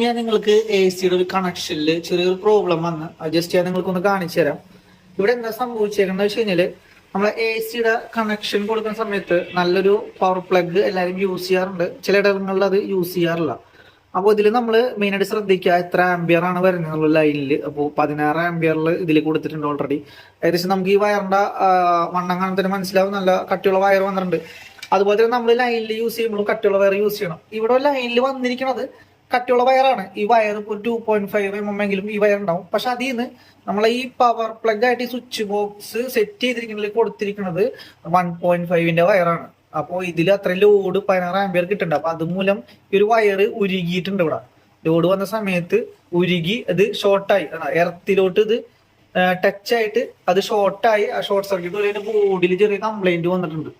ഞാൻ നിങ്ങൾക്ക് എ സിയുടെ ഒരു കണക്ഷനിൽ ചെറിയൊരു പ്രോബ്ലം വന്ന്. അഡ്ജസ്റ്റ് ചെയ്യാൻ നിങ്ങൾക്ക് ഒന്ന് കാണിച്ചു തരാം. ഇവിടെ എന്താ സംഭവിച്ചേക്കുന്നത് വെച്ച് കഴിഞ്ഞാൽ നമ്മൾ എ സിയുടെ കണക്ഷൻ കൊടുക്കുന്ന സമയത്ത് നല്ലൊരു പവർ പ്ലഗ് എല്ലാവരും യൂസ് ചെയ്യാറുണ്ട്. ചില ഇടങ്ങളിൽ അത് യൂസ് ചെയ്യാറില്ല. അപ്പോൾ ഇതിൽ നമ്മൾ മെയിനായിട്ട് ശ്രദ്ധിക്കുക എത്ര ആംബിയർ ആണ് വരുന്നത് എന്നുള്ള ലൈനിൽ അപ്പോൾ പതിനാറ് ആംബിയറിൽ ഇതിൽ കൊടുത്തിട്ടുണ്ട് ഓൾറെഡി ഏകദേശം നമുക്ക് ഈ വയറിന്റെ ആ, വണ്ണം കാണാൻ തന്നെ മനസ്സിലാവും. നല്ല കട്ടിയുള്ള വയർ വന്നിട്ടുണ്ട്. അതുപോലെ തന്നെ നമ്മൾ ലൈനിൽ യൂസ് ചെയ്യുമ്പോഴും കട്ടിയുള്ള വയർ യൂസ് ചെയ്യണം. ഇവിടെ ലൈനിൽ വന്നിരിക്കുന്നത് കട്ടിയുള്ള വയറാണ്. ഈ വയർ ഇപ്പോൾ two point five M M എങ്കിലും ഈ വയർ ഉണ്ടാവും പക്ഷെ അതിൽ നിന്ന് നമ്മളെ ഈ പവർ പ്ലഗ് ആയിട്ട് ഈ സ്വിച്ച് ബോക്സ് സെറ്റ് ചെയ്തിരിക്കുന്നതിൽ കൊടുത്തിരിക്കുന്നത് വൺ പോയിന്റ് ഫൈവിന്റെ വയറാണ്. അപ്പോൾ ഇതിൽ അത്ര ലോഡ് പതിനാറ് ആംബിയർ കിട്ടുന്നുണ്ട്. അപ്പൊ അതുമൂലം ഈ ഒരു വയർ ഉരുകിയിട്ടുണ്ട് ഇവിടെ. ലോഡ് വന്ന സമയത്ത് ഉരുകി അത് ഷോർട്ടായി എർത്തിലോട്ട് ഇത് ടച്ച് ആയിട്ട് അത് ഷോർട്ടായി ആ ഷോർട്ട് സർക്യൂട്ട് ബോർഡിൽ ചെറിയ കംപ്ലൈന്റ് വന്നിട്ടുണ്ട്.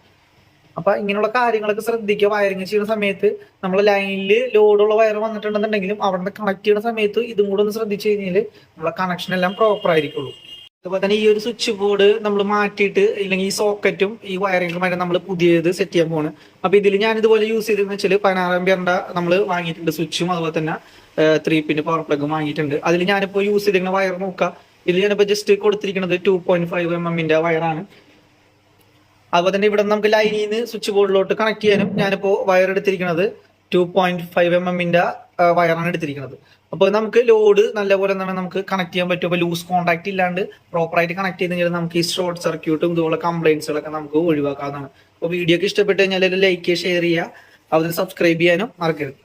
അപ്പൊ ഇങ്ങനെയുള്ള കാര്യങ്ങളൊക്കെ ശ്രദ്ധിക്കുക. വയറിങ് ചെയ്യുന്ന സമയത്ത് നമ്മൾ ലൈനിൽ ലോഡുള്ള വയർ വന്നിട്ടുണ്ടെന്നുണ്ടെങ്കിലും അവിടെ കണക്ട് ചെയ്യുന്ന സമയത്ത് ഇതും കൂടെ ഒന്ന് ശ്രദ്ധിച്ചു കഴിഞ്ഞാൽ നമ്മളെ കണക്ഷൻ എല്ലാം പ്രോപ്പർ ആയിരിക്കുള്ളൂ. അതുപോലെ തന്നെ ഈ ഒരു സ്വിച്ച് ബോർഡ് നമ്മൾ മാറ്റിയിട്ട് ഇല്ലെങ്കിൽ ഈ സോക്കറ്റും ഈ വയറിങ്ങുമായിട്ട് നമ്മൾ പുതിയത് സെറ്റ് ചെയ്യാൻ പോണ് അപ്പൊ ഇതിൽ ഞാൻ ഇതുപോലെ യൂസ് ചെയ്തെന്ന് വെച്ചാൽ പതിനാറാം പേരണ്ട നമ്മൾ വാങ്ങിയിട്ടുണ്ട് സ്വിച്ചും അതുപോലെ തന്നെ ത്രീ പിന്നെ പവർ പ്ലഗും വാങ്ങിയിട്ടുണ്ട്. അതിൽ ഞാനിപ്പോ യൂസ് ചെയ്തിരിക്കുന്ന വയർ നോക്കുക ഇതിൽ ഞാനിപ്പോ ജസ്റ്റ് കൊടുത്തിരിക്കുന്നത് ടു പോയിന്റ് ഫൈവ് എം എമ്മിന്റെ വയറാണ് അതുപോലെ തന്നെ ഇവിടെ നമുക്ക് ലൈനിൽ നിന്ന് സ്വിച്ച് ബോർഡിലോട്ട് കണക്ട് ചെയ്യാനും ഞാനിപ്പോ വയർ എടുത്തിരിക്കുന്നത് ടു പോയിന്റ് ഫൈവ് എം എമ്മിന്റെ വയറാണ് എടുത്തിരിക്കുന്നത്. അപ്പോൾ നമുക്ക് ലോഡ് നല്ലപോലെ തന്നെ നമുക്ക് കണക്ട് ചെയ്യാൻ പറ്റും. അപ്പോൾ ലൂസ് കോൺടാക്ട് ഇല്ലാണ്ട് പ്രോപ്പർ ആയിട്ട് കണക്ട് ചെയ്ത് കഴിഞ്ഞാൽ നമുക്ക് ഈ ഷോർട്ട് സർക്യൂട്ടും ഇതുപോലെ കംപ്ലൈൻസുകളൊക്കെ നമുക്ക് ഒഴിവാക്കാവുന്നതാണ്. അപ്പോൾ വീഡിയോ ഒക്കെ ഇഷ്ടപ്പെട്ട് കഴിഞ്ഞാൽ ലൈക്ക് ഷെയർ ചെയ്യുക. അതിന് സബ്സ്ക്രൈബ് ചെയ്യാനും മറക്കരുത്.